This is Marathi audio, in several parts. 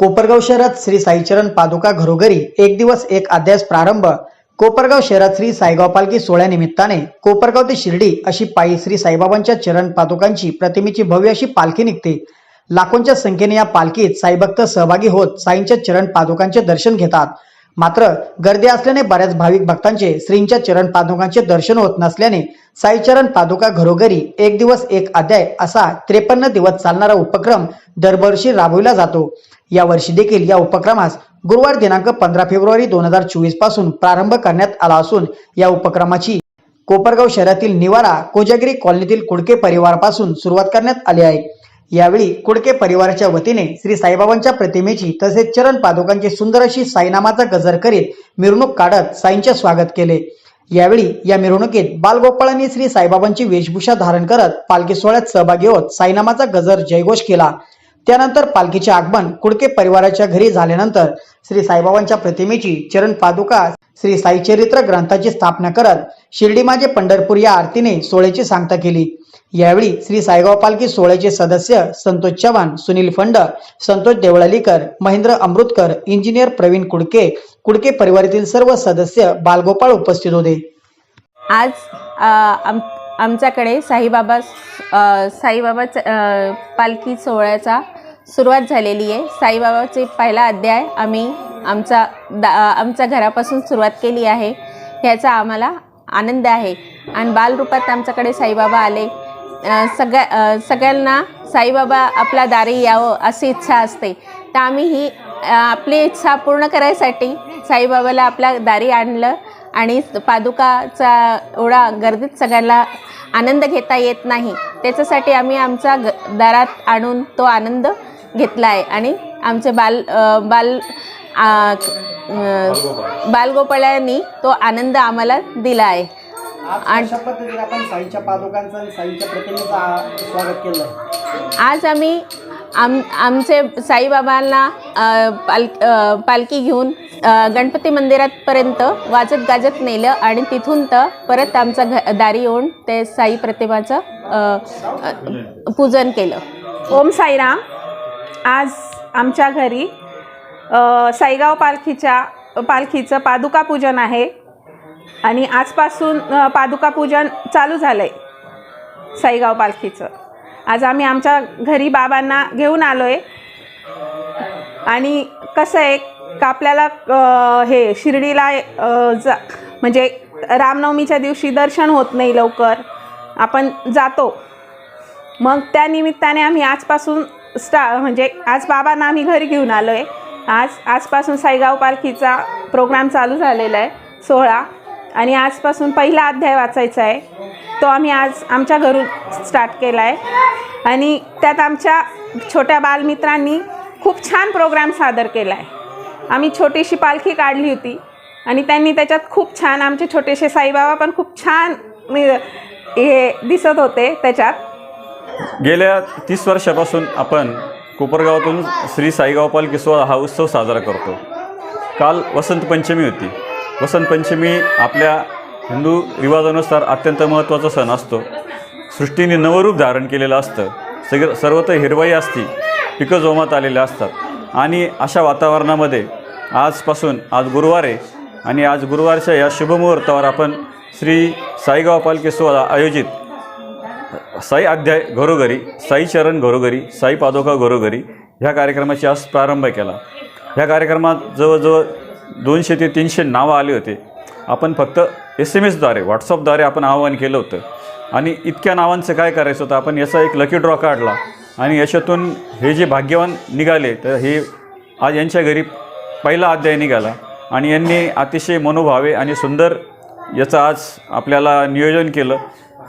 कोपरगाव शहरात श्री साईचरण पादुका घरोघरी एक दिवस एक अध्यास प्रारंभ. कोपरगाव शहरात श्री साईगाव पालखी सोहळ्यानिमित्ताने कोपरगाव ते शिर्डी अशी पायी श्री साईबाबांच्या चरण पादुकांची प्रतिमेची भव्य अशी पालखी निघते. लाखोंच्या संख्येने या पालखीत साईभक्त सहभागी होत साईंच्या चरण पादुकांचे दर्शन घेतात. मात्र गर्दी असल्याने बऱ्याच भाविक भक्तांचे श्रींच्या चरण पादुकांचे दर्शन होत नसल्याने साईचरण पादुका घरोघरी एक दिवस एक अध्याय असा त्रेपन्न दिवस चालणारा उपक्रम दरवर्षी राबविला जातो. यावर्षी देखील या उपक्रमास गुरुवार दिनांक पंधरा फेब्रुवारी दोन हजार चोवीसपासून प्रारंभ करण्यात आला असून या उपक्रमाची कोपरगाव शहरातील निवारा कोजागिरी कॉलनीतील कुडके परिवारापासून सुरुवात करण्यात आली आहे. यावेळी कुडके परिवाराच्या वतीने श्री साईबाबांच्या प्रतिमेची तसेच चरण पादुकांची सुंदर अशी साईनामाचा गजर करीत मिरवणूक काढत साईंचे स्वागत केले. यावेळी या मिरवणुकीत बालगोपाळांनी श्री साईबाबांची वेशभूषा धारण करत पालखी सोहळ्यात सहभागी होत साईनामाचा गजर जयघोष केला. त्यानंतर पालखीचे आगमन कुडके परिवाराच्या घरी झाल्यानंतर श्री साईबाबांच्या प्रतिमेची चरण पादुका श्री साईचरित्र ग्रंथाची स्थापना करत शिर्डी माझे पंढरपूर या आरतीने सोहळ्याची सांगता केली. यावेळी श्री साईगाव पालखी सोहळ्याचे सदस्य संतोष चव्हाण सुनील फंड संतोष देवळालीकर महेंद्र अमृतकर इंजिनियर प्रवीण कुडके कुडके परिवारातील सर्व सदस्य बालगोपाळ उपस्थित होते. आज आम आमच्याकडे साईबाबा साईबाबा पालखी सोहळ्याचा सुरुवात झालेली आहे. साईबाबाचे पहिला अध्याय आम्ही आमचा दा आमच्या घरापासून सुरुवात केली आहे. ह्याचा आम्हाला आनंद आहे. आणि बालरूपात आमच्याकडे साईबाबा आले. सगळ्या सगळ्यांना साईबाबा आपल्या दारी यावं अशी इच्छा असते. तर आम्ही ही आपली इच्छा पूर्ण करायसाठी साईबाबाला आपल्या दारी आणलं आणि पादुकाचा एवढा गर्दीत सगळ्यांना आनंद घेता येत नाही. त्याच्यासाठी आम्ही आमचा ग दारात आणून तो आनंद घेतला आहे आणि आमचे बाल बाल बालगोपाळांनी तो आनंद आम्हाला दिला आहे. आणि- अशा पद्धतीने आपण साईच्या पादुकांचं आणि साईच्या प्रतिमेचं स्वागत केलं आज आम्ही आम आमचे साईबाबांना पाल पालखी घेऊन गणपती मंदिरापर्यंत वाजत गाजत नेलं आणि तिथून तर परत आमच्या घ दारी येऊन ते साई प्रतिमाचं पूजन केलं. ओम साईराम. आज आमच्या घरी साईगाव पालखीच्या पालखीचं पादुका पूजन आहे. आणि आजपासून पादुका पूजन चालू झालं आहे साईगाव पालखीचं. आज आम्ही आमच्या घरी बाबांना घेऊन आलो आहे आणि कसं आहे का आपल्याला हे शिर्डीला जा म्हणजे रामनवमीच्या दिवशी दर्शन होत नाही लवकर. आपण जातो. मग त्या निमित्ताने आम्ही आजपासून स्टा म्हणजे आज बाबांना आम्ही घरी घेऊन आलो आहे आज आजपासून साईगाव पालखीचा प्रोग्राम चालू झालेला आहे सोहळा. आणि आजपासून पहिला अध्याय वाचायचा आहे. तो आम्ही आज आमच्या घरून स्टार्ट केला आहे आणि त्यात आमच्या छोट्या बालमित्रांनी खूप छान प्रोग्राम सादर केला आहे आम्ही छोटीशी पालखी काढली होती. आणि त्यांनी त्याच्यात खूप छान आमचे छोटेसे साईबाबा पण खूप छान हे दिसत होते त्याच्यात. गेल्या तीस वर्षापासून आपण कोपरगावातून श्री साईगाव पालखी हा उत्सव साजरा करतो. काल वसंत पंचमी होती. वसंत पंचमी आपल्या हिंदू रिवाजानुसार अत्यंत महत्त्वाचा सण असतो. सृष्टीने नवरूप धारण केलेलं असतं. सगळं सर्वत्र हिरवाई असती पिकं जोमात आलेले असतात. आणि अशा वातावरणामध्ये आजपासून आज गुरुवार आहे आणि आज गुरुवारच्या या शुभमुहूर्तावर आपण श्री साईगाव पालखी सोहळा आयोजित साई अध्याय घरोघरी साई चरण घरोघरी साई पादोका घरोघरी ह्या कार्यक्रमाची आज प्रारंभ केला. ह्या कार्यक्रमात जवळजवळ दोनशे ते तीनशे नावं आले होते. आपण फक्त एस एम एसद्वारे व्हॉट्सअपद्वारे आपण आवाहन केलं होतं. आणि इतक्या नावांचं काय करायचं होतं? आपण याचा एक लकी ड्रॉ काढला. आणि याच्यातून हे जे भाग्यवान निघाले तर हे आज यांच्या घरी पहिला अध्याय निघाला. आणि यांनी अतिशय मनोभावे आणि सुंदर याचं आज आपल्याला नियोजन केलं.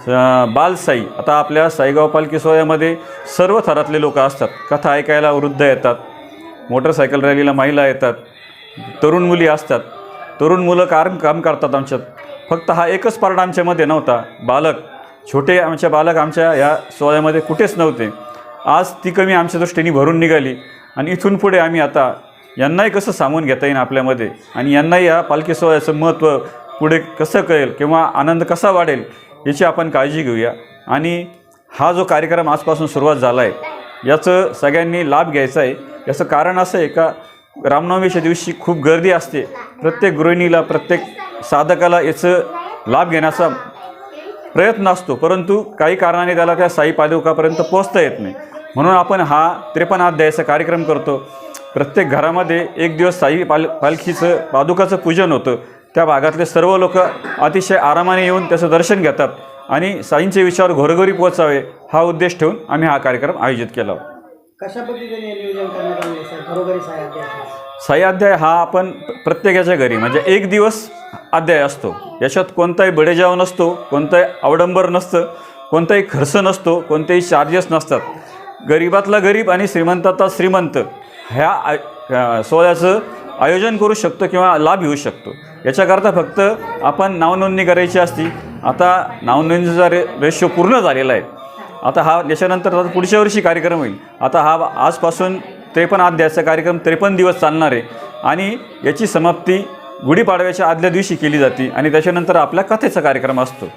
बालसाई आता आपल्या साईगाव पालखी सोहळ्यामध्ये सर्व थरातले लोक असतात. कथा ऐकायला वृद्ध येतात. मोटरसायकल रॅलीला महिला येतात. तरुण मुली असतात. तरुण मुलं कार काम करतात आमच्यात. फक्त हा एकच पार्ट आमच्यामध्ये नव्हता. बालक. छोटे आमच्या बालक आमच्या या सोहळ्यामध्ये कुठेच नव्हते. आज ती कमी आमच्या दृष्टीने भरून निघाली आणि इथून पुढे आम्ही आता यांनाही कसं सामावून घेता येईल आपल्यामध्ये? आणि यांनाही या पालखी सोहळ्याचं महत्त्व पुढे कसं कळेल किंवा आनंद कसा वाढेल? याची आपण काळजी घेऊया. आणि हा जो कार्यक्रम आजपासून सुरुवात झाला आहे याचं सगळ्यांनी लाभ घ्यायचा आहे. याचं कारण असं आहे का रामनवमीच्या दिवशी खूप गर्दी असते. प्रत्येक गृहिणीला प्रत्येक साधकाला याचं लाभ घेण्याचा प्रयत्न असतो. परंतु काही कारणाने त्याला त्या साई पादुकापर्यंत पोचता येत नाही. म्हणून आपण हा त्रेपन्न अध्यायाचा कार्यक्रम करतो. प्रत्येक घरामध्ये एक दिवस साई पाल पालखीचं पादुकाचं पूजन होतं. त्या भागातले सर्व लोक अतिशय आरामाने येऊन त्याचं दर्शन घेतात आणि साईंचे विचार घरोघरी पोचावे हा उद्देश ठेवून आम्ही हा कार्यक्रम आयोजित केला. कशा पद्धतीने नियोजन करण्यात आले सर? घरोघरी साई अध्याय हा आपण प्रत्येकाच्या घरी म्हणजे एक दिवस अध्याय असतो. याच्यात कोणताही बडेजाव नसतो कोणताही अवडंबर नसतं कोणताही खर्च नसतो कोणतेही चार्जेस नसतात. गरीबातला गरीब आणि श्रीमंतातला श्रीमंत ह्या सोहळ्याचं आयोजन करू शकतो किंवा लाभ घेऊ शकतो. याच्याकरता फक्त आपण नावनोंदणी करायची असती. आता नावनोंदणीचा रे रेशो पूर्ण झालेला आहे. आता हा याच्यानंतर आता पुढच्या वर्षी कार्यक्रम होईल. आता हा आजपासून त्रेपन्न अध्यायाचा कार्यक्रम त्रेपन्न दिवस चालणार आहे. आणि याची समाप्ती गुढीपाडव्याच्या आदल्या दिवशी केली जाते आणि त्याच्यानंतर आपल्या कथेचा कार्यक्रम असतो.